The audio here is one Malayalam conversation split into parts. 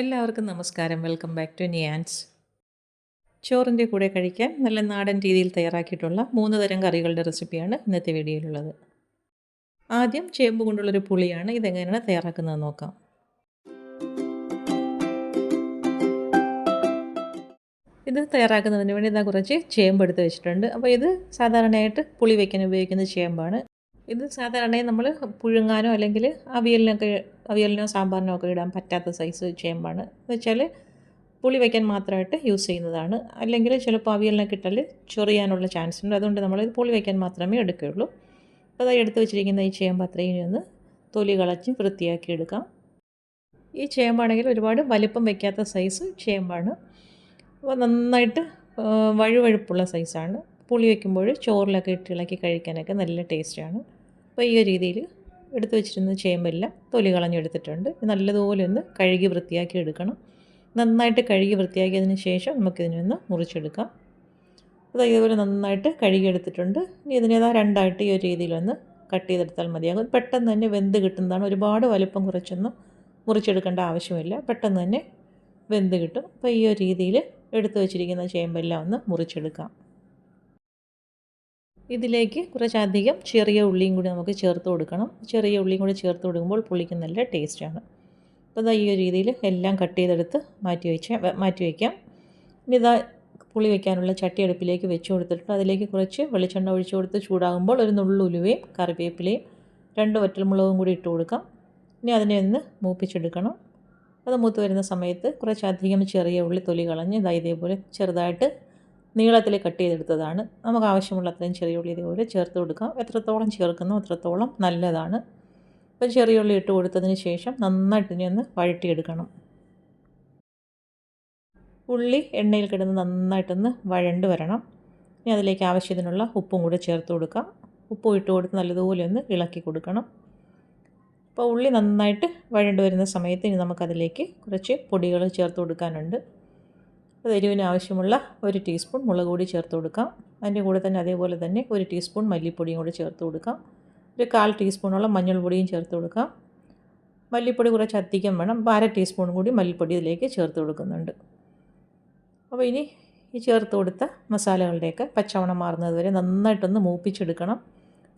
എല്ലാവർക്കും നമസ്കാരം. വെൽക്കം ബാക്ക് ടു നിയാൻസ് ചോറിന്റെ കൂടെ കഴിക്കാൻ നല്ല നാടൻ രീതിയിൽ തയ്യാറാക്കിയിട്ടുള്ള മൂന്ന് തരം കറികളുടെ റെസിപ്പിയാണ് ഇന്നത്തെ വീഡിയോയിലുള്ളത്. ആദ്യം ചേമ്പ് കൊണ്ടുള്ളൊരു പുളിയാണ് ഇതെങ്ങനെയാണ് തയ്യാറാക്കുന്നത് നോക്കാം. ഇത് തയ്യാറാക്കുന്നതിന് വേണ്ടി ഇതാ കുറച്ച് ചേമ്പ് എടുത്ത് വെച്ചിട്ടുണ്ട്. അപ്പോൾ ഇത് സാധാരണയായിട്ട് പുളി വയ്ക്കാൻ ഉപയോഗിക്കുന്ന ചേമ്പാണ്. ഇത് സാധാരണയായി നമ്മൾ പുഴുങ്ങാനോ അല്ലെങ്കിൽ അവിയലിനൊക്കെ അവിയലിനോ സാമ്പാറിനോ ഒക്കെ ഇടാൻ പറ്റാത്ത സൈസ് ചേമ്പാണ്. എന്ന് വെച്ചാൽ പുളി വയ്ക്കാൻ മാത്രമായിട്ട് യൂസ് ചെയ്യുന്നതാണ്. അല്ലെങ്കിൽ ചിലപ്പോൾ അവിയലിനൊക്കെ ഇട്ടാൽ ചൊറിയാനുള്ള ചാൻസ് ഉണ്ട്. അതുകൊണ്ട് നമ്മൾ ഇത് പുളി വയ്ക്കാൻ മാത്രമേ എടുക്കുകയുള്ളൂ. അപ്പോൾ അതായി എടുത്ത് വെച്ചിരിക്കുന്ന ഈ ചേമ്പ് അത്രയും ഒന്ന് തൊലി കളച്ച് വൃത്തിയാക്കി എടുക്കാം. ഈ ചേമ്പാണെങ്കിൽ ഒരുപാട് വലിപ്പം വയ്ക്കാത്ത സൈസ് ചേമ്പാണ്. അപ്പോൾ നന്നായിട്ട് വഴുവഴുപ്പുള്ള സൈസാണ് പുളി വയ്ക്കുമ്പോൾ ചോറിലൊക്കെ ഇട്ട് ഇളക്കി കഴിക്കാനൊക്കെ നല്ല ടേസ്റ്റാണ്. അപ്പോൾ ഈ ഒരു രീതിയിൽ എടുത്തു വെച്ചിരുന്ന ചേമ്പെല്ലാം തൊലി കളഞ്ഞെടുത്തിട്ടുണ്ട്. നല്ലതുപോലെ ഒന്ന് കഴുകി വൃത്തിയാക്കി എടുക്കണം. നന്നായിട്ട് കഴുകി വൃത്തിയാക്കിയതിന് ശേഷം നമുക്കിതിനെ ഒന്ന് മുറിച്ചെടുക്കാം. അത് ഇതുപോലെ നന്നായിട്ട് കഴുകിയെടുത്തിട്ടുണ്ട്. ഇനി ഇതിനേതാ രണ്ടായിട്ട് ഈ ഒരു രീതിയിലൊന്ന് കട്ട് ചെയ്തെടുത്താൽ മതിയാകും. പെട്ടെന്ന് തന്നെ വെന്ത് കിട്ടുന്നതാണ്. ഒരുപാട് വലുപ്പം കുറച്ചൊന്നും മുറിച്ചെടുക്കേണ്ട ആവശ്യമില്ല. പെട്ടെന്ന് തന്നെ വെന്ത് കിട്ടും. അപ്പോൾ ഈ ഒരു രീതിയിൽ എടുത്തു വച്ചിരിക്കുന്ന ചേമ്പെല്ലാം ഒന്ന് മുറിച്ചെടുക്കാം. ഇതിലേക്ക് കുറച്ചധികം ചെറിയ ഉള്ളിയും കൂടി നമുക്ക് ചേർത്ത് കൊടുക്കണം. ചെറിയ ഉള്ളിയും കൂടി ചേർത്ത് കൊടുക്കുമ്പോൾ പുളിക്ക് നല്ല ടേസ്റ്റാണ് അപ്പോൾ ഇതാ ഈ ഒരു രീതിയിൽ എല്ലാം കട്ട് ചെയ്തെടുത്ത് മാറ്റി വെച്ച മാറ്റി വയ്ക്കാം ഇനി ഇതാ പുളി വയ്ക്കാനുള്ള ചട്ടി അടുപ്പിലേക്ക് വെച്ച് കൊടുത്തിട്ട് അതിലേക്ക് കുറച്ച് വെളിച്ചെണ്ണ ഒഴിച്ച് കൊടുത്ത് ചൂടാകുമ്പോൾ ഒരു നുള്ളുലുവയും കറിവേപ്പിലയും രണ്ട് വറ്റൽമുളകും കൂടി ഇട്ട് കൊടുക്കാം. ഇനി അതിനെ ഒന്ന് മൂപ്പിച്ചെടുക്കണം. അത് മൂത്ത് വരുന്ന സമയത്ത് കുറച്ചധികം ചെറിയ ഉള്ളി തൊലി കളഞ്ഞ് ഇതാ ഇതേപോലെ ചെറുതായിട്ട് നീളത്തിൽ കട്ട് ചെയ്തെടുത്തതാണ്. നമുക്ക് ആവശ്യമുള്ള അത്രയും ചെറിയ ഉള്ളി ഇതുപോലെ ചേർത്ത് കൊടുക്കാം. എത്രത്തോളം ചേർക്കുന്നോ അത്രത്തോളം നല്ലതാണ്. അപ്പോൾ ചെറിയ ഉള്ളി ഇട്ട് കൊടുത്തതിന് ശേഷം നന്നായിട്ട് ഇനി ഒന്ന് വഴട്ടിയെടുക്കണം ഉള്ളി എണ്ണയിൽ കിടന്ന് നന്നായിട്ടൊന്ന് വഴണ്ട് വരണം. ഇനി അതിലേക്ക് ആവശ്യത്തിനുള്ള ഉപ്പും കൂടെ ചേർത്ത് കൊടുക്കാം. ഉപ്പും ഇട്ട് കൊടുത്ത് നല്ലതുപോലെ ഒന്ന് ഇളക്കി കൊടുക്കണം. അപ്പോൾ ഉള്ളി നന്നായിട്ട് വഴണ്ട് വരുന്ന സമയത്ത് ഇനി നമുക്കതിലേക്ക് കുറച്ച് പൊടികൾ ചേർത്ത് കൊടുക്കാനുണ്ട്. അത് എരിവിന് ആവശ്യമുള്ള ഒരു ടീസ്പൂൺ മുളക് പൊടി ചേർത്ത് കൊടുക്കാം. അതിന്റെ കൂടെ തന്നെ അതേപോലെ തന്നെ ഒരു ടീസ്പൂൺ മല്ലിപ്പൊടിയും കൂടി ചേർത്ത് കൊടുക്കാം. ഒരു കാൽ ടീസ്പൂണോളം മഞ്ഞൾപ്പൊടിയും ചേർത്ത് കൊടുക്കാം. മല്ലിപ്പൊടി കുറച്ച് അധികം വേണം. അപ്പോൾ അര ടീസ്പൂൺ കൂടി മല്ലിപ്പൊടി ഇതിലേക്ക് ചേർത്ത് കൊടുക്കുന്നുണ്ട്. അപ്പോൾ ഇനി ഈ ചേർത്ത് കൊടുത്ത മസാലകളുടെയൊക്കെ പച്ചവണം മാറുന്നത് വരെ നന്നായിട്ടൊന്ന് മൂപ്പിച്ചെടുക്കണം.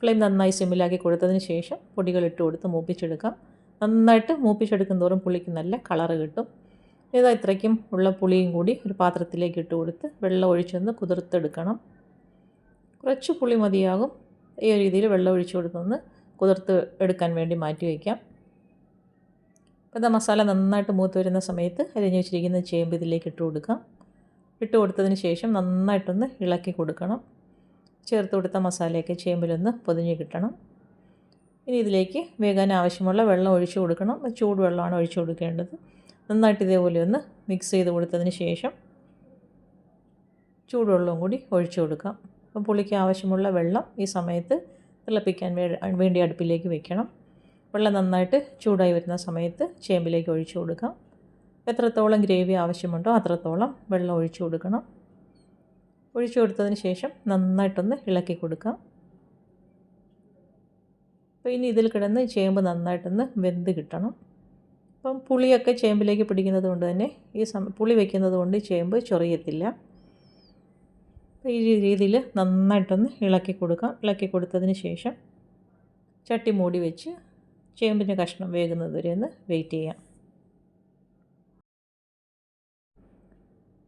ഫ്ലെയിം നന്നായി സിമ്മിലാക്കി കൊടുത്തതിന് ശേഷം പൊടികൾ ഇട്ട് കൊടുത്ത് മൂപ്പിച്ചെടുക്കാം. നന്നായിട്ട് മൂപ്പിച്ചെടുക്കും തോറും പുളിക്ക് നല്ല കളറ് കിട്ടും. ഏതാ ഇത്രയ്ക്കും ഉള്ള പുളിയും കൂടി ഒരു പാത്രത്തിലേക്ക് ഇട്ട് കൊടുത്ത് വെള്ളം ഒഴിച്ചൊന്ന് കുതിർത്തെടുക്കണം. കുറച്ച് പുളി മതിയാകും. ഈ രീതിയിൽ വെള്ളം ഒഴിച്ച് കൊടുത്തൊന്ന് കുതിർത്ത് എടുക്കാൻ വേണ്ടി മാറ്റി വയ്ക്കാം. അപ്പോൾ മസാല നന്നായിട്ട് മൂത്ത് വരുന്ന സമയത്ത് അരിഞ്ഞ് വെച്ചിരിക്കുന്ന ചേമ്പ് ഇതിലേക്ക് ഇട്ട് കൊടുക്കാം. ഇട്ട് കൊടുത്തതിന് ശേഷം നന്നായിട്ടൊന്ന് ഇളക്കി കൊടുക്കണം. ചേർത്ത് കൊടുത്ത മസാലയൊക്കെ ചേമ്പിലൊന്ന് പൊതിഞ്ഞ് കിട്ടണം. ഇനി ഇതിലേക്ക് വേകാൻ ആവശ്യമുള്ള വെള്ളം ഒഴിച്ചു കൊടുക്കണം. ചൂടുവെള്ളമാണ് ഒഴിച്ചു കൊടുക്കേണ്ടത്. നന്നായിട്ട് ഇതേപോലെ ഒന്ന് മിക്സ് ചെയ്ത് കൊടുത്തതിന് ശേഷം ചൂടുവെള്ളവും കൂടി ഒഴിച്ചു കൊടുക്കാം. അപ്പം പുളിക്ക് ആവശ്യമുള്ള വെള്ളം ഈ സമയത്ത് തിളപ്പിക്കാൻ വേണ്ടി അടുപ്പിലേക്ക് വെക്കണം. വെള്ളം നന്നായിട്ട് ചൂടായി വരുന്ന സമയത്ത് ചേമ്പിലേക്ക് ഒഴിച്ചു കൊടുക്കാം. എത്രത്തോളം ഗ്രേവി ആവശ്യമുണ്ടോ അത്രത്തോളം വെള്ളം ഒഴിച്ചു കൊടുക്കണം. ഒഴിച്ചു കൊടുത്തതിന് ശേഷം നന്നായിട്ടൊന്ന് ഇളക്കി കൊടുക്കാം. അപ്പോൾ ഇനി ഇതിൽ കിടന്ന് ചേമ്പ് നന്നായിട്ടൊന്ന് വെന്ത് കിട്ടണം. അപ്പം പുളിയൊക്കെ ചേമ്പിലേക്ക് പിടിക്കുന്നത് കൊണ്ട് തന്നെ ഈ സമ പുളി വയ്ക്കുന്നത് കൊണ്ട് ചേമ്പ് ചൊറിയത്തില്ല. ഈ രീതിയിൽ നന്നായിട്ടൊന്ന് ഇളക്കി കൊടുക്കാം. ഇളക്കി കൊടുത്തതിന് ശേഷം ചട്ടി മൂടി വെച്ച് ചേമ്പിന്റെ കഷ്ണം വേകുന്നത് വരെ ഒന്ന് വെയിറ്റ് ചെയ്യാം.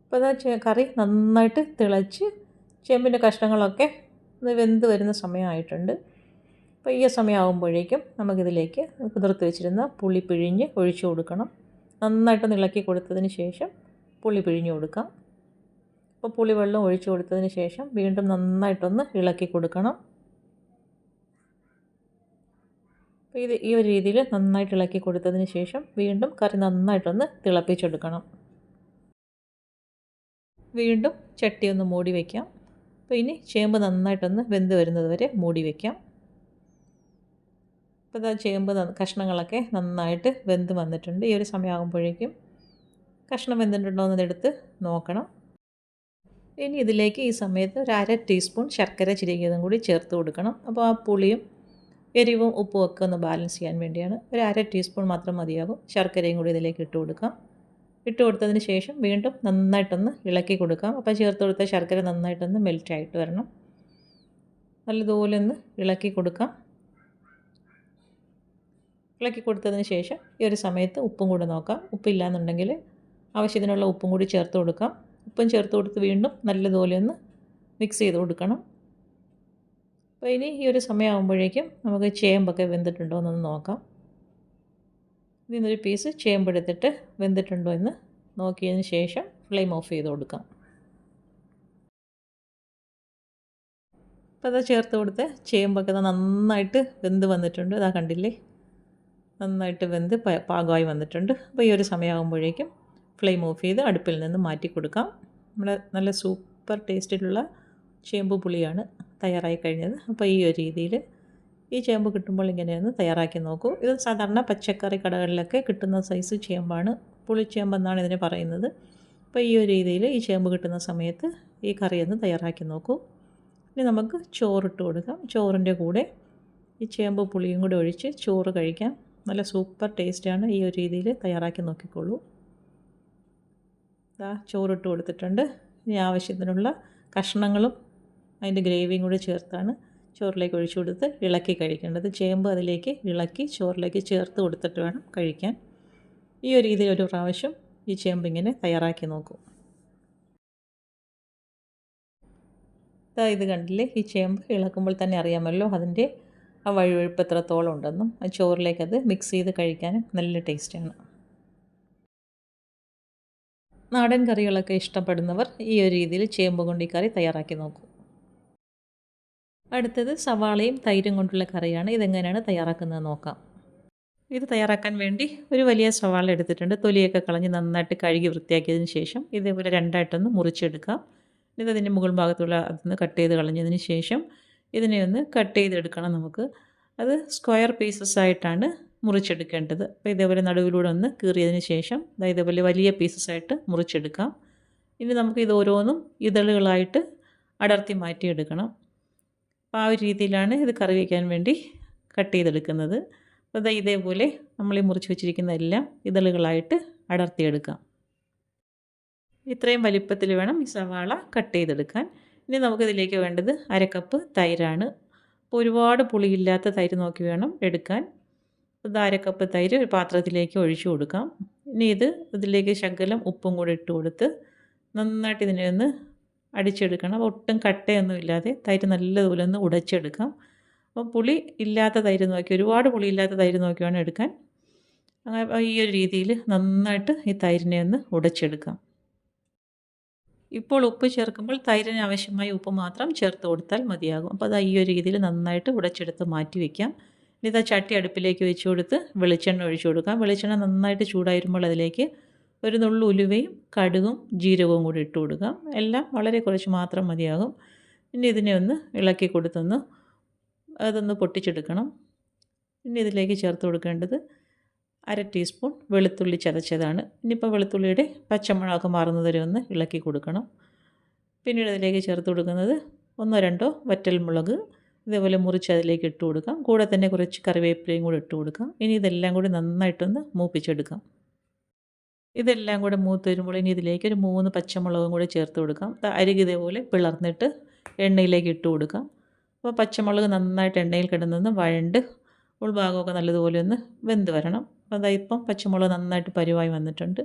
അപ്പോൾ അതാ കറി നന്നായിട്ട് തിളച്ച് ചേമ്പിന്റെ കഷ്ണങ്ങളൊക്കെ ഒന്ന് വെന്ത് വരുന്ന സമയമായിട്ടുണ്ട്. ഈ സമയമാകുമ്പോഴേക്കും നമുക്കിതിലേക്ക് കുതിർത്ത് വെച്ചിരുന്ന പുളി പിഴിഞ്ഞ് ഒഴിച്ചു കൊടുക്കണം. നന്നായിട്ട് ഇളക്കി കൊടുത്തതിന് ശേഷം പുളി പിഴിഞ്ഞ് കൊടുക്കാം. അപ്പോൾ പുളി വെള്ളം ഒഴിച്ചു കൊടുത്തതിന് ശേഷം വീണ്ടും നന്നായിട്ടൊന്ന് ഇളക്കി കൊടുക്കണം. അപ്പോൾ ഇത് ഈ ഒരു രീതിയിൽ നന്നായിട്ട് ഇളക്കി കൊടുത്തതിന് ശേഷം വീണ്ടും കറി നന്നായിട്ടൊന്ന് തിളപ്പിച്ചെടുക്കണം. വീണ്ടും ചട്ടി ഒന്ന് മൂടി വയ്ക്കാം അപ്പോൾ ഇനി ചേമ്പ് നന്നായിട്ടൊന്ന് വെന്ത് വരുന്നത് വരെ മൂടി വയ്ക്കാം ഇപ്പോൾ ചേമ്പ് കഷ്ണങ്ങളൊക്കെ നന്നായിട്ട് വെന്ത് വന്നിട്ടുണ്ട്. ഈ ഒരു സമയമാകുമ്പോഴേക്കും കഷ്ണം വെന്തിട്ടുണ്ടോ എന്നെടുത്ത് നോക്കണം. ഇനി ഇതിലേക്ക് ഈ സമയത്ത് ഒരു അര ടീസ്പൂൺ ശർക്കര ചിരികിയതും കൂടി ചേർത്ത് കൊടുക്കണം. അപ്പോൾ ആ പുളിയും എരിവും ഉപ്പും ഒക്കെ ഒന്ന് ബാലൻസ് ചെയ്യാൻ വേണ്ടിയാണ് ഒരു അര ടീസ്പൂൺ മാത്രം മതിയാകും. ശർക്കരയും കൂടി ഇതിലേക്ക് ഇട്ട് കൊടുക്കാം. ഇട്ട് കൊടുത്തതിന് ശേഷം വീണ്ടും നന്നായിട്ടൊന്ന് ഇളക്കി കൊടുക്കാം. അപ്പോൾ ചേർത്ത് കൊടുത്ത ശർക്കര നന്നായിട്ടൊന്ന് മെൽറ്റായിട്ട് വരണം. നല്ലതുപോലെ ഒന്ന് ഇളക്കി കൊടുക്കാം. ഇളക്കി കൊടുത്തതിന് ശേഷം ഈ ഒരു സമയത്ത് ഉപ്പും കൂടെ നോക്കാം. ഉപ്പില്ലാന്നുണ്ടെങ്കിൽ ആവശ്യത്തിനുള്ള ഉപ്പും കൂടി ചേർത്ത് കൊടുക്കാം. ഉപ്പും ചേർത്ത് കൊടുത്ത് വീണ്ടും നല്ലതുപോലെ ഒന്ന് മിക്സ് ചെയ്ത് കൊടുക്കണം. അപ്പോൾ ഇനി ഈ ഒരു സമയമാകുമ്പോഴേക്കും നമുക്ക് ചേമ്പൊക്കെ വെന്തിട്ടുണ്ടോ എന്നൊന്ന് നോക്കാം. ഇതിൽ നിന്നൊരു പീസ് ചേമ്പെടുത്തിട്ട് വെന്തിട്ടുണ്ടോ എന്ന് നോക്കിയതിന് ശേഷം ഫ്ലെയിം ഓഫ് ചെയ്ത് കൊടുക്കാം. അപ്പോൾ അത് ചേർത്ത് കൊടുത്ത് ചേമ്പൊക്കെ നന്നായിട്ട് വെന്ത് വന്നിട്ടുണ്ട്. അതാ കണ്ടില്ലേ? നന്നായിട്ട് വെന്ത് പാകമായി വന്നിട്ടുണ്ട്. അപ്പോൾ ഈ ഒരു സമയമാകുമ്പോഴേക്കും ഫ്ലെയിം ഓഫ് ചെയ്ത് അടുപ്പിൽ നിന്ന് മാറ്റി കൊടുക്കാം. നമ്മുടെ നല്ല സൂപ്പർ ടേസ്റ്റിലുള്ള ചേമ്പ് പുളിയാണ് തയ്യാറായി കഴിഞ്ഞത്. അപ്പോൾ ഈ ഒരു രീതിയിൽ ഈ ചേമ്പ് കിട്ടുമ്പോൾ ഇങ്ങനെയൊന്ന് തയ്യാറാക്കി നോക്കൂ. ഇത് സാധാരണ പച്ചക്കറി കടകളിലൊക്കെ കിട്ടുന്ന സൈസ് ചേമ്പാണ്. പുളിച്ചേമ്പെന്നാണ് ഇതിനെ പറയുന്നത്. അപ്പോൾ ഈ ഒരു രീതിയിൽ ഈ ചേമ്പ് കിട്ടുന്ന സമയത്ത് ഈ കറിയൊന്ന് തയ്യാറാക്കി നോക്കൂ. ഇനി നമുക്ക് ചോറിട്ട് കൊടുക്കാം. ചോറിന്റെ കൂടെ ഈ ചേമ്പ് പുളിയും കൂടെ ഒഴിച്ച് ചോറ് കഴിക്കാം. നല്ല സൂപ്പർ ടേസ്റ്റാണ് ഈ ഒരു രീതിയിൽ തയ്യാറാക്കി നോക്കിക്കോളൂ. ഇതാ ചോറിട്ട് കൊടുത്തിട്ടുണ്ട്. ഇനി ആവശ്യത്തിനുള്ള കഷ്ണങ്ങളും അതിന്റെ ഗ്രേവിയും കൂടി ചേർത്താണ് ചോറിലേക്ക് ഒഴിച്ചു കൊടുത്ത് ഇളക്കി കഴിക്കേണ്ടത്. ചേമ്പ് അതിലേക്ക് ഇളക്കി ചോറിലേക്ക് ചേർത്ത് കൊടുത്തിട്ട് വേണം കഴിക്കാൻ. ഈ ഒരു രീതിയിൽ ഒരു പ്രാവശ്യം ഈ ചേമ്പ് ഇങ്ങനെ തയ്യാറാക്കി നോക്കും. ഇതാ ഇത് കണ്ടില്ലേ? ഈ ചേമ്പ് ഇളക്കുമ്പോൾ തന്നെ അറിയാമല്ലോ അതിന്റെ ആ വഴുവഴുപ്പ് എത്രത്തോളം ഉണ്ടെന്നും ആ ചോറിലേക്ക് അത് മിക്സ് ചെയ്ത് കഴിക്കാനും നല്ല ടേസ്റ്റാണ് നാടൻ കറികളൊക്കെ ഇഷ്ടപ്പെടുന്നവർ ഈ ഒരു രീതിയിൽ ചേമ്പ് കറി തയ്യാറാക്കി നോക്കൂ. അടുത്തത് സവാളയും തൈരും കൊണ്ടുള്ള കറിയാണ്. ഇതെങ്ങനെയാണ് തയ്യാറാക്കുന്നത് നോക്കാം. ഇത് തയ്യാറാക്കാൻ വേണ്ടി ഒരു വലിയ സവാള എടുത്തിട്ടുണ്ട്. തൊലിയൊക്കെ കളഞ്ഞ് നന്നായിട്ട് കഴുകി വൃത്തിയാക്കിയതിന് ശേഷം ഇതേപോലെ രണ്ടായിട്ടൊന്ന് മുറിച്ചെടുക്കാം. ഇത് അതിന്റെ മുകൾ ഭാഗത്തുള്ള അതൊന്ന് കട്ട് ചെയ്ത് കളഞ്ഞതിന് ശേഷം ഇതിനെ ഒന്ന് കട്ട് ചെയ്തെടുക്കണം നമുക്ക്. അത് സ്ക്വയർ പീസസ് ആയിട്ടാണ് മുറിച്ചെടുക്കേണ്ടത്. അപ്പോൾ ഇതേപോലെ നടുവിലൂടെ ഒന്ന് കീറിയതിന് ശേഷം ഇതേപോലെ വലിയ പീസസ് ആയിട്ട് മുറിച്ചെടുക്കാം. ഇനി നമുക്ക് ഇത് ഓരോന്നും ഇതളുകളായിട്ട് അടർത്തി മാറ്റിയെടുക്കണം. അപ്പോൾ ആ ഒരു രീതിയിലാണ് ഇത് കറി വയ്ക്കാൻ വേണ്ടി കട്ട് ചെയ്തെടുക്കുന്നത്. അപ്പോൾ ഇതേപോലെ നമ്മൾ ഈ മുറിച്ച് വെച്ചിരിക്കുന്ന എല്ലാം ഇതളുകളായിട്ട് അടർത്തിയെടുക്കാം. ഇത്രയും വലിപ്പത്തിൽ വേണം ഈ സവാള കട്ട് ചെയ്തെടുക്കാൻ. ഇനി നമുക്കിതിലേക്ക് വേണ്ടത് അരക്കപ്പ് തൈരാണ്. അപ്പോൾ ഒരുപാട് പുളിയില്ലാത്ത തൈര് നോക്കി വേണം എടുക്കാൻ. ഇത് അരക്കപ്പ് തൈര് ഒരു പാത്രത്തിലേക്ക് ഒഴിച്ചു കൊടുക്കാം. ഇനി ഇത് ഇതിലേക്ക് ശകലം ഉപ്പും കൂടി ഇട്ട് കൊടുത്ത് നന്നായിട്ട് ഇതിനെ ഒന്ന് അടിച്ചെടുക്കണം. ഒട്ടും കട്ടയൊന്നും ഇല്ലാതെ തൈര് നല്ലതുപോലെ ഒന്ന് ഉടച്ചെടുക്കാം. അപ്പോൾ പുളി ഇല്ലാത്ത തൈര് നോക്കി ഒരുപാട് പുളി ഇല്ലാത്ത തൈര് നോക്കി വേണം എടുക്കാൻ. ഈ ഒരു രീതിയിൽ നന്നായിട്ട് ഈ തൈരിനെ ഒന്ന് ഉടച്ചെടുക്കാം. ഇപ്പോൾ ഉപ്പ് ചേർക്കുമ്പോൾ തൈരിന് ആവശ്യമായ ഉപ്പ് മാത്രം ചേർത്ത് കൊടുത്താൽ മതിയാകും. അപ്പോൾ അത് ഈ ഒരു രീതിയിൽ നന്നായിട്ട് ഉടച്ചെടുത്ത് മാറ്റി വയ്ക്കാം ഇനി ഇതാ ചട്ടി അടുപ്പിലേക്ക് വെച്ച് കൊടുത്ത് വെളിച്ചെണ്ണ ഒഴിച്ചു കൊടുക്കാം. വെളിച്ചെണ്ണ നന്നായിട്ട് ചൂടായിരുമ്പോൾ അതിലേക്ക് ഒരു നുള്ളു ഉലുവയും കടുകും ജീരകവും കൂടി ഇട്ട് കൊടുക്കാം. എല്ലാം വളരെ കുറച്ച് മാത്രം മതിയാകും. ഇനി ഇതിനെ ഒന്ന് ഇളക്കി കൊടുത്തൊന്ന് അതൊന്ന് പൊട്ടിച്ചെടുക്കണം. ഇനി ഇതിലേക്ക് ചേർത്ത് കൊടുക്കേണ്ടത് അര ടീസ്പൂൺ വെളുത്തുള്ളി ചതച്ചതാണ്. ഇനിയിപ്പോൾ വെളുത്തുള്ളിയുടെ പച്ചമുളക് മാറുന്നത് വരെ ഒന്ന് ഇളക്കി കൊടുക്കണം. പിന്നീട് അതിലേക്ക് ചേർത്ത് കൊടുക്കുന്നത് ഒന്നോ രണ്ടോ വറ്റൽമുളക് ഇതേപോലെ മുറിച്ച് അതിലേക്ക് ഇട്ട് കൊടുക്കാം. കൂടെ തന്നെ കുറച്ച് കറിവേപ്പിലയും കൂടി ഇട്ട് കൊടുക്കാം. ഇനി ഇതെല്ലാം കൂടി നന്നായിട്ടൊന്ന് മൂപ്പിച്ചെടുക്കാം. ഇതെല്ലാം കൂടെ മൂത്ത് വരുമ്പോൾ ഇനി ഇതിലേക്ക് ഒരു മൂന്ന് പച്ചമുളകും കൂടി ചേർത്ത് കൊടുക്കാം. അരികി ഇതേപോലെ പിളർന്നിട്ട് എണ്ണയിലേക്ക് ഇട്ട് കൊടുക്കാം. അപ്പോൾ പച്ചമുളക് നന്നായിട്ട് എണ്ണയിൽ കിടന്നൊന്ന് വഴണ്ട് ഉൾഭാഗമൊക്കെ നല്ലതുപോലെ ഒന്ന് വെന്ത് വരണം. അപ്പോൾ അതാ ഇപ്പം പച്ചമുളക് നന്നായിട്ട് പരുവായി വന്നിട്ടുണ്ട്.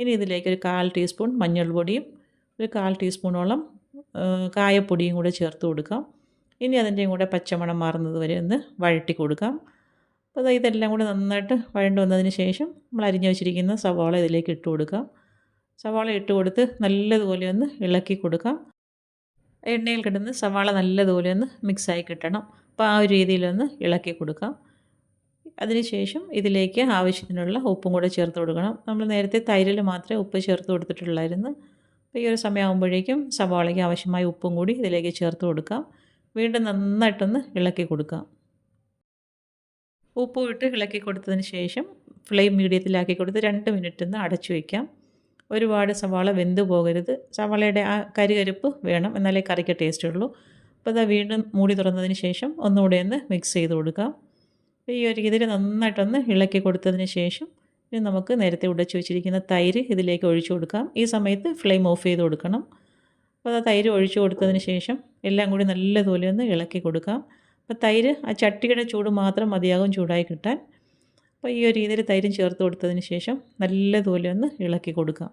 ഇനി ഇതിലേക്ക് ഒരു കാൽ ടീസ്പൂൺ മഞ്ഞൾപ്പൊടിയും ഒരു കാൽ ടീസ്പൂണോളം കായപ്പൊടിയും കൂടെ ചേർത്ത് കൊടുക്കാം. ഇനി അതിന്റെയും കൂടെ പച്ചമണം മാറുന്നത് വരെ ഒന്ന് വഴട്ടി കൊടുക്കാം. അപ്പോൾ ഇതെല്ലാം കൂടെ നന്നായിട്ട് വഴണ്ട് വന്നതിന് ശേഷം നമ്മൾ അരിഞ്ഞു വെച്ചിരിക്കുന്ന സവാള ഇതിലേക്ക് ഇട്ട് കൊടുക്കാം. സവാള ഇട്ട് കൊടുത്ത് നല്ലതുപോലെ ഒന്ന് ഇളക്കി കൊടുക്കാം. എണ്ണയിൽ കിടന്ന് സവാള നല്ലതുപോലെ ഒന്ന് മിക്സായി കിട്ടണം. അപ്പോൾ ആ ഒരു രീതിയിലൊന്ന് ഇളക്കി കൊടുക്കാം. അതിനുശേഷം ഇതിലേക്ക് ആവശ്യത്തിനുള്ള ഉപ്പും കൂടെ ചേർത്ത് കൊടുക്കണം. നമ്മൾ നേരത്തെ തൈരിൽ മാത്രമേ ഉപ്പ് ചേർത്ത് കൊടുത്തിട്ടുള്ളായിരുന്നു. അപ്പോൾ ഈ ഒരു സമയമാകുമ്പോഴേക്കും സവാളയ്ക്ക് ആവശ്യമായ ഉപ്പും കൂടി ഇതിലേക്ക് ചേർത്ത് കൊടുക്കാം. വീണ്ടും നന്നായിട്ടൊന്ന് ഇളക്കി കൊടുക്കാം. ഉപ്പ് ഇട്ട് ഇളക്കി കൊടുത്തതിന് ശേഷം ഫ്ലെയിം മീഡിയത്തിലാക്കി കൊടുത്ത് രണ്ട് മിനിറ്റ് ഒന്ന് അടച്ചു വയ്ക്കാം. ഒരുപാട് സവാള വെന്ത് പോകരുത്. സവാളയുടെ ആ കരികരിപ്പ് വേണം എന്നാലേ കറിക്ക് ടേസ്റ്റ് ഉള്ളൂ. അപ്പോൾ അതാ വീണ്ടും മൂടി തുറന്നതിന് ശേഷം ഒന്നുകൂടെ ഒന്ന് മിക്സ് ചെയ്ത് കൊടുക്കാം. ഈ ഒരു രീതിയിൽ നന്നായിട്ടൊന്ന് ഇളക്കി കൊടുത്തതിന് ശേഷം ഇനി നമുക്ക് നേരത്തെ ഉടച്ചു വെച്ചിരിക്കുന്ന തൈര് ഇതിലേക്ക് ഒഴിച്ചു കൊടുക്കാം. ഈ സമയത്ത് ഫ്ലെയിം ഓഫ് ചെയ്ത് കൊടുക്കണം. അപ്പോൾ ആ തൈര് ഒഴിച്ചു കൊടുത്തതിന് ശേഷം എല്ലാം കൂടി നല്ലതുപോലെ ഒന്ന് ഇളക്കി കൊടുക്കാം. അപ്പോൾ തൈര് ആ ചട്ടിയുടെ ചൂട് മാത്രം മതിയാകും ചൂടായി കിട്ടാൻ. അപ്പോൾ ഈ ഒരു രീതിയിൽ തൈരും ചേർത്ത് കൊടുത്തതിന് ശേഷം നല്ലതുപോലെ ഒന്ന് ഇളക്കി കൊടുക്കാം.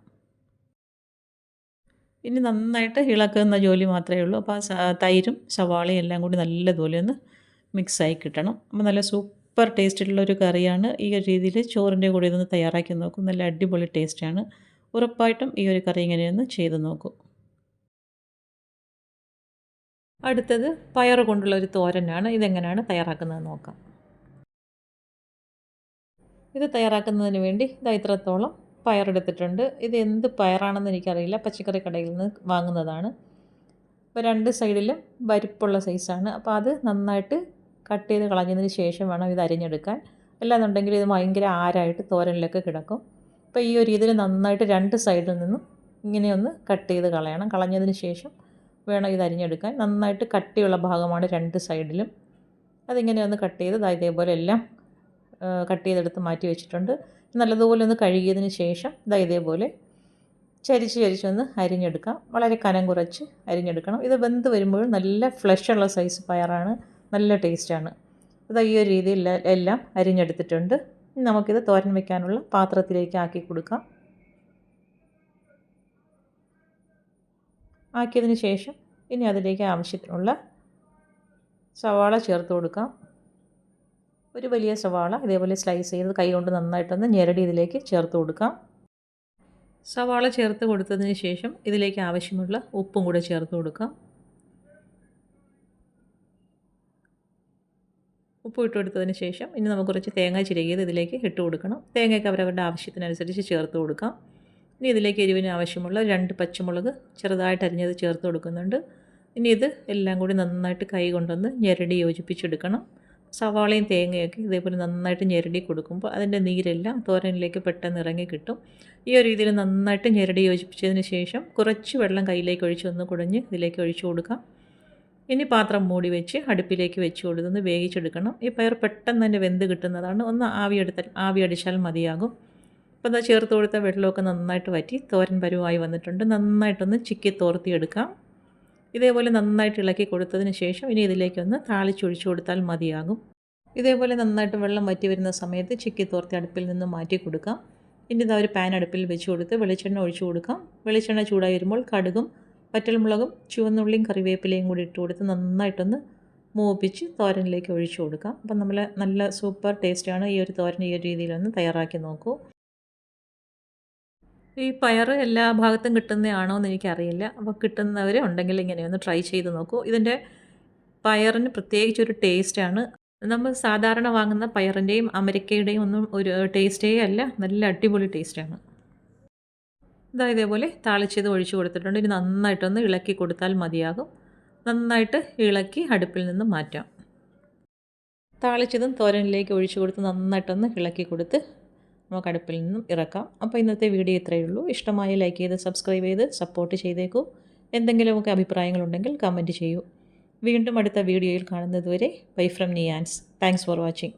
ഇനി നന്നായിട്ട് ഇളക്കുന്ന ജോലി മാത്രമേ ഉള്ളൂ. അപ്പോൾ ആ തൈരും സവാളയും എല്ലാം കൂടി നല്ലതുപോലെ ഒന്ന് മിക്സായി കിട്ടണം. അപ്പോൾ നല്ല സൂപ്പർ ടേസ്റ്റുള്ള ഒരു കറിയാണ് ഈ ഒരു രീതിയിൽ ചോറിന്റെ കൂടെ ഇതൊന്ന് തയ്യാറാക്കി നോക്കും. നല്ല അടിപൊളി ടേസ്റ്റാണ്. ഉറപ്പായിട്ടും ഈ ഒരു കറി ഇങ്ങനെയൊന്ന് ചെയ്ത് നോക്കൂ. അടുത്തത് പയർ കൊണ്ടുള്ള ഒരു തോരനാണ്. ഇതെങ്ങനെയാണ് തയ്യാറാക്കുന്നത് നോക്കാം. ഇത് തയ്യാറാക്കുന്നതിന് വേണ്ടി ഇതാ ഇത്രത്തോളം പയറെടുത്തിട്ടുണ്ട് ഇത് എന്ത് പയറാണെന്ന് എനിക്കറിയില്ല. പച്ചക്കറി കടയിൽ നിന്ന് വാങ്ങുന്നതാണ്. അപ്പോൾ രണ്ട് സൈഡിലും വരിപ്പുള്ള സൈസാണ്. അപ്പോൾ അത് നന്നായിട്ട് കട്ട് ചെയ്ത് കളഞ്ഞതിന് ശേഷം വേണം ഇത് അരിഞ്ഞെടുക്കാൻ. അല്ലാന്നുണ്ടെങ്കിൽ ഇത് ഭയങ്കര ആരായിട്ട് തോരനിലൊക്കെ കിടക്കും. അപ്പോൾ ഈ ഒരു ഇതിൽ നന്നായിട്ട് രണ്ട് സൈഡിൽ നിന്നും ഇങ്ങനെയൊന്ന് കട്ട് ചെയ്ത് കളയണം. കളഞ്ഞതിന് ശേഷം വേണം ഇത് അരിഞ്ഞെടുക്കാൻ. നന്നായിട്ട് കട്ടിയുള്ള ഭാഗമാണ് രണ്ട് സൈഡിലും അതിങ്ങനെ ഒന്ന് കട്ട് ചെയ്ത് ഇതേപോലെ എല്ലാം കട്ട് ചെയ്തെടുത്ത് മാറ്റി വെച്ചിട്ടുണ്ട്. നല്ലതുപോലെ ഒന്ന് കഴുകിയതിന് ശേഷം ഇതാ ഇതേപോലെ ചരിച്ച് ചരിച്ചൊന്ന് അരിഞ്ഞെടുക്കാം. വളരെ കനം കുറച്ച് അരിഞ്ഞെടുക്കണം. ഇത് വെന്ത് വരുമ്പോൾ നല്ല ഫ്ലഷുള്ള സൈസ് പയറാണ്. നല്ല ടേസ്റ്റാണ്. അത് ഈ ഒരു രീതിയിൽ എല്ലാം അരിഞ്ഞെടുത്തിട്ടുണ്ട്. നമുക്കിത് തോരൻ വയ്ക്കാനുള്ള പാത്രത്തിലേക്ക് ആക്കി കൊടുക്കാം. ആക്കിയതിന് ശേഷം ഇനി അതിലേക്ക് ആവശ്യത്തിനുള്ള സവാള ചേർത്ത് കൊടുക്കാം. ഒരു വലിയ സവാള ഇതേപോലെ സ്ലൈസ് ചെയ്ത് കൈകൊണ്ട് നന്നായിട്ടൊന്ന് ഞെരടി ഇതിലേക്ക് ചേർത്ത് കൊടുക്കാം. സവാള ചേർത്ത് കൊടുത്തതിന് ശേഷം ഇതിലേക്ക് ആവശ്യമുള്ള ഉപ്പും കൂടെ ചേർത്ത് കൊടുക്കാം. ഉപ്പ് ഇട്ട് കൊടുത്തതിന് ശേഷം ഇനി നമുക്ക് കുറച്ച് തേങ്ങ ചിരകിയത് ഇതിലേക്ക് ഇട്ട് കൊടുക്കണം. തേങ്ങയൊക്കെ അവരവരുടെ ആവശ്യത്തിനനുസരിച്ച് ചേർത്ത് കൊടുക്കാം. ഇനി ഇതിലേക്ക് എരിവിന് ആവശ്യമുള്ള രണ്ട് പച്ചമുളക് ചെറുതായിട്ട് അരിഞ്ഞത് ചേർത്ത് കൊടുക്കുന്നുണ്ട്. ഇനി ഇത് എല്ലാം കൂടി നന്നായിട്ട് കൈ കൊണ്ടൊന്ന് ഞെരടി യോജിപ്പിച്ചെടുക്കണം. സവാളയും തേങ്ങയൊക്കെ ഇതേപോലെ നന്നായിട്ട് ഞെരടി കൊടുക്കുമ്പോൾ അതിന്റെ നീരെല്ലാം തോരനിലേക്ക് പെട്ടെന്ന് ഇറങ്ങി കിട്ടും. ഈ ഒരു രീതിയിൽ നന്നായിട്ട് ഞെരടി യോജിപ്പിച്ചതിന് ശേഷം കുറച്ച് വെള്ളം കയ്യിലേക്ക് ഒഴിച്ച് ഒന്ന് കുടഞ്ഞ് ഇതിലേക്ക് ഒഴിച്ചു കൊടുക്കാം. ഇനി പാത്രം മൂടി വെച്ച് അടുപ്പിലേക്ക് വെച്ച് കൊടുത്തൊന്ന് വേവിച്ചെടുക്കണം. ഈ പയർ പെട്ടെന്ന് തന്നെ വെന്ത് കിട്ടുന്നതാണ്. ഒന്ന് ആവി എടുത്താൽ ആവി അടിച്ചാൽ മതിയാകും. അപ്പോൾ എന്താ ചേർത്ത് കൊടുത്ത വെള്ളമൊക്കെ നന്നായിട്ട് വറ്റി തോരൻ പരുവായി വന്നിട്ടുണ്ട്. നന്നായിട്ടൊന്ന് ചിക്കി തോർത്തിയെടുക്കാം. ഇതേപോലെ നന്നായിട്ട് ഇളക്കി കൊടുത്തതിന് ശേഷം ഇനി ഇതിലേക്കൊന്ന് താളിച്ചൊഴിച്ചു കൊടുത്താൽ മതിയാകും. ഇതേപോലെ നന്നായിട്ട് വെള്ളം വറ്റി വരുന്ന സമയത്ത് ചിക്കി തോർത്തി അടുപ്പിൽ നിന്ന് മാറ്റി കൊടുക്കാം. ഇനി ഇതാ ഒരു പാൻ അടുപ്പിൽ വെച്ച് കൊടുത്ത് വെളിച്ചെണ്ണ ഒഴിച്ചു കൊടുക്കാം. വെളിച്ചെണ്ണ ചൂടായി വരുമ്പോൾ കടുകും പറ്റൽമുളകും ചുവന്നുള്ളിയും കറിവേപ്പിലയും കൂടി ഇട്ട് കൊടുത്ത് നന്നായിട്ടൊന്ന് മൂപ്പിച്ച് തോരനിലേക്ക് ഒഴിച്ചു കൊടുക്കാം. അപ്പം നമ്മൾ നല്ല സൂപ്പർ ടേസ്റ്റാണ് ഈ ഒരു തോരൻ ഈ ഒരു രീതിയിലൊന്ന് തയ്യാറാക്കി നോക്കൂ. ഈ പയർ എല്ലാ ഭാഗത്തും കിട്ടുന്നതാണോ എന്ന് എനിക്കറിയില്ല. അപ്പോൾ കിട്ടുന്നവർ ഉണ്ടെങ്കിൽ ഇങ്ങനെ ഒന്ന് ട്രൈ ചെയ്ത് നോക്കൂ. ഇതിന്റെ പയറിന് പ്രത്യേകിച്ചൊരു ടേസ്റ്റാണ്. നമ്മൾ സാധാരണ വാങ്ങുന്ന പയറിന്റെയും അമരിക്കയുടെയും ഒന്നും ഒരു ടേസ്റ്റേ അല്ല. നല്ല അടിപൊളി ടേസ്റ്റാണ്. ഇതാ ഇതേപോലെ താളിച്ചത് ഒഴിച്ച് കൊടുത്തിട്ടുണ്ട്. ഇനി നന്നായിട്ടൊന്ന് ഇളക്കി കൊടുത്താൽ മതിയാകും. നന്നായിട്ട് ഇളക്കി അടുപ്പിൽ നിന്ന് മാറ്റാം. താളിച്ചതും തോരനിലേക്ക് ഒഴിച്ചു കൊടുത്ത് നന്നായിട്ടൊന്ന് ഇളക്കി കൊടുത്ത് നമുക്ക് അടുപ്പിൽ നിന്നും ഇറക്കാം. അപ്പോൾ ഇന്നത്തെ വീഡിയോ ഇത്രയേ ഉള്ളൂ. ഇഷ്ടമായ ലൈക്ക് ചെയ്ത് സബ്സ്ക്രൈബ് ചെയ്ത് സപ്പോർട്ട് ചെയ്തേക്കൂ. എന്തെങ്കിലുമൊക്കെ അഭിപ്രായങ്ങളുണ്ടെങ്കിൽ കമന്റ് ചെയ്യൂ. വീണ്ടും അടുത്ത വീഡിയോയിൽ കാണുന്നതുവരെ ബൈ ഫ്രം നിയാൻസ് താങ്ക്സ് ഫോർ വാച്ചിങ്